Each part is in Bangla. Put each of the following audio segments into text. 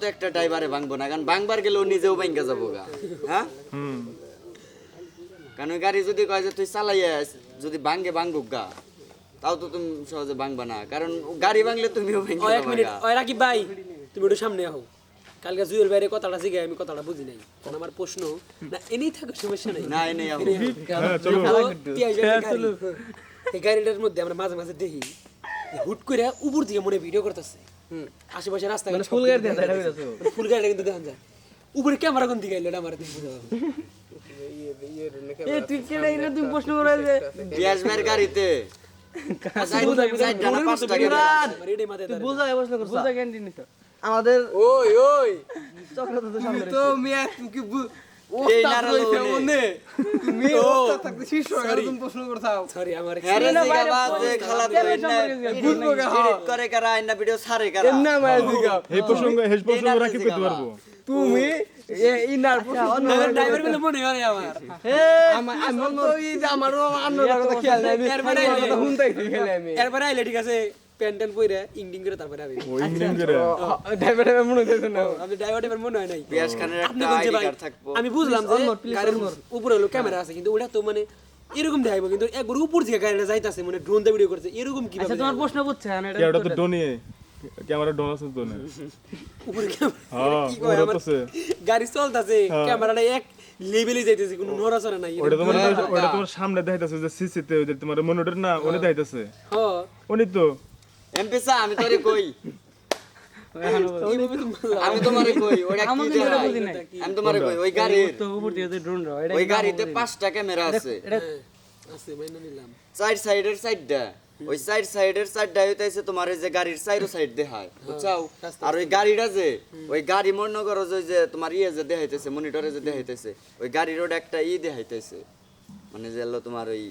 তো একটা ড্রাইভারে ভাঙবো না কারণ ভাঙবার গেলে ও নিজেও ভাঙ্গা যাব গা হ্যাঁ? কারণ ওই গাড়ি যদি কয় যে তুই চালাইয়াস যদি ভাঙ্গে ভাঙ্গুক গা তাও তো তুমি সহজে ভাঙবা না কারণ গাড়ি ভাঙলে তুমিও ও ভাঙ্গে এক মিনিট ও রাকিব ভাই তুমি একটু সামনে আহো। কালকে জুয়েল বাইরে কথাটা শিখে আমি কথাটা বুঝি নাই। কারণ আমার প্রশ্ন না এনেই থাকো সমস্যা নাই। না এনে আহো। হ্যাঁ ভাইয়ের গাড়ি। এই গাড়িটার মধ্যে আমরা মাঝে মাঝে দেখি হুট করে উপর থেকে মনে ভিডিও করতেছে। আশেপাশে রাস্তা ফুল গাড়ি ফুল গাড়িটা কিন্তু দেখা যায় উপরে ক্যামেরা কোন দিকে এলো আমার দেখতে হবে পিয়াজ ভাইয়ের গাড়িতে চার- চারটা না পাঁচটা ক্যামেরা আছে। আমার এটাই মাথায় আমাদের ওই ওই চক্রান্ত তো সামনে তো মিয়া তুমি তুমি ইনার ড্রাইভার বলে মনে হয় আমার। আমার আমার তো এই যে আমারও কথা খেয়াল নাই আমি এরপরে আমার কথা আমি। এরপরে আইলে ঠিক আছে। ট্যান্ট পরে ইংডিং করে তারপরে আমি ওই ইঞ্জিন করে ড্রাইভার ড্রাইভার মনে হইতেছে না আমি ড্রাইভার ড্রাইভার মনে হয় নাই পিয়াজ খানের একটা আইডি কার্ড থাকব আমি বুঝলাম যে গাড়ির উপরে হলো ক্যামেরা আছে কিন্তু ওটা তো মানে এরকম দেখাইবো কিন্তু একবার উপর থেকে গাড়িটা যাইতাছে মানে ড্রোন দিয়ে ভিডিও করছে এরকম কি আচ্ছা তোমার প্রশ্ন বুঝছেন কে ওটা তো ডোনি ক্যামেরা ডোন আছে তো না উপরে ক্যামেরা হ্যাঁ গাড়ি চলতেছে ক্যামেরাটা এক লেভেলে যাইতেছে কোনো নড়াচড়া নাই ওটা তোমার ওটা তোমার সামনে দেখাইতেছে যে সিসিতে ওই যে তোমার মনিটর না ওনে দেখাইতেছে হ্যাঁ উনি তো এমপি সা আমি তোরে কই? এইভাবে তো বললাম। আমি তোমারে কই? ওটা কি আমাদের এটা দেখায়? বুঝি নাই। আমি তোমারে কই? ওই গাড়ির। তো উপর থেকে ড্রোন র ওই গাড়িতে পাঁচটা ক্যামেরা আছে। হ্যাঁ, আছে মাইনা নিলাম। চার সাইডের সাইডটা। ওই সাইড সাইডের তোমার যে গাড়ির চাইরো সাইড দেখায় বুঝছাও? আর ওই গাড়িটা যে ওই গাড়ি মনে করো যে যে তোমার ইয়ে যে দেখাইতেছে মনিটরে যে দেখাইতেছে ওই গাড়ির ওটা একটা ই দেখাইতেছে। মানে যে তোমার ওই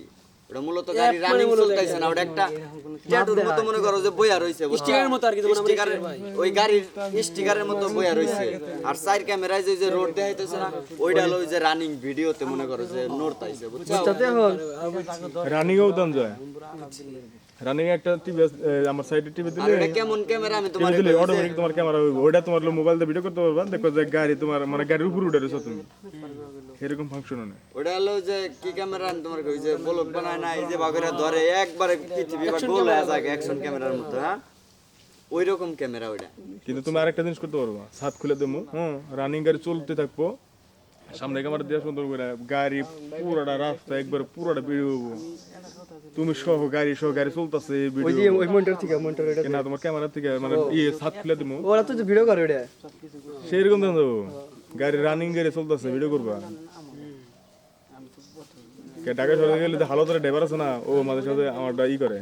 ওটা মূলত গাড়ি মানে রানিং চলতেছে না ওটা একটা ট্যাটুর মতো মনে করো যে বইয়া রইছে স্টিকারের মতো আর কি যেমন স্টিকারের ওই গাড়ির স্টিকারের মতো বইয়া রইছে। আর সাইড ক্যামেরায় যে যে রোড দেখাইতেছে না ওইটা হলো যে রানিং ভিডিওতে মনে করো যে নড়তাইছে বুঝছ? রানিং এও দান যায়। রানিং একটা টিভি আমার সাইডে টিভি দিলে এটা কেমন ক্যামেরা আমি তোমার দিলে অটোমেটিক তোমার ক্যামেরা হইব ওটা তোমার মোবাইল দিয়ে ভিডিও করতে পারবা দেখো যে গাড়ি তোমার মানে গাড়ির উপর উঠে রয়েছো তুমি। এরকম ফাংশন নেই ওটা হলো যে কি ক্যামেরা তোমার কই যে বলক বানায় না এই যে বাগেরা ধরে একবারে পৃথিবী বা গোল হয়ে যায় অ্যাকশন ক্যামেরার মতো হ্যাঁ? ওই রকম ক্যামেরা ওইটা। কিন্তু তুমি আরেকটা জিনিস করতে পারবা ছাদ খুলে দেবো হ্যাঁ রানিং গাড়ি চলতে থাকব সামনে ক্যামেরা দিয়ে সুন্দর করে গাড়ি পুরোটা রাস্তা একবার পুরোটা ভিডিও হব। তুমি সহ গাড়ি সহ গাড়ি চলতেছে ওই যে ওই মনিটর থেকে মনিটর এটা না তোমার ক্যামেরা থেকে মানে ইয়ে ছাদ খুলে দেবো। ওরা তো যে ভিডিও করে ওটা সেইরকম দেন যাব গাড়ি রানিং গাড়ি চলতেছে ভিডিও করবা। কে ঢাকা শহরে গেলে হালত হালতের ড্রাইভার আছে না, ও মাঝে সাথে আমারটা ই করে।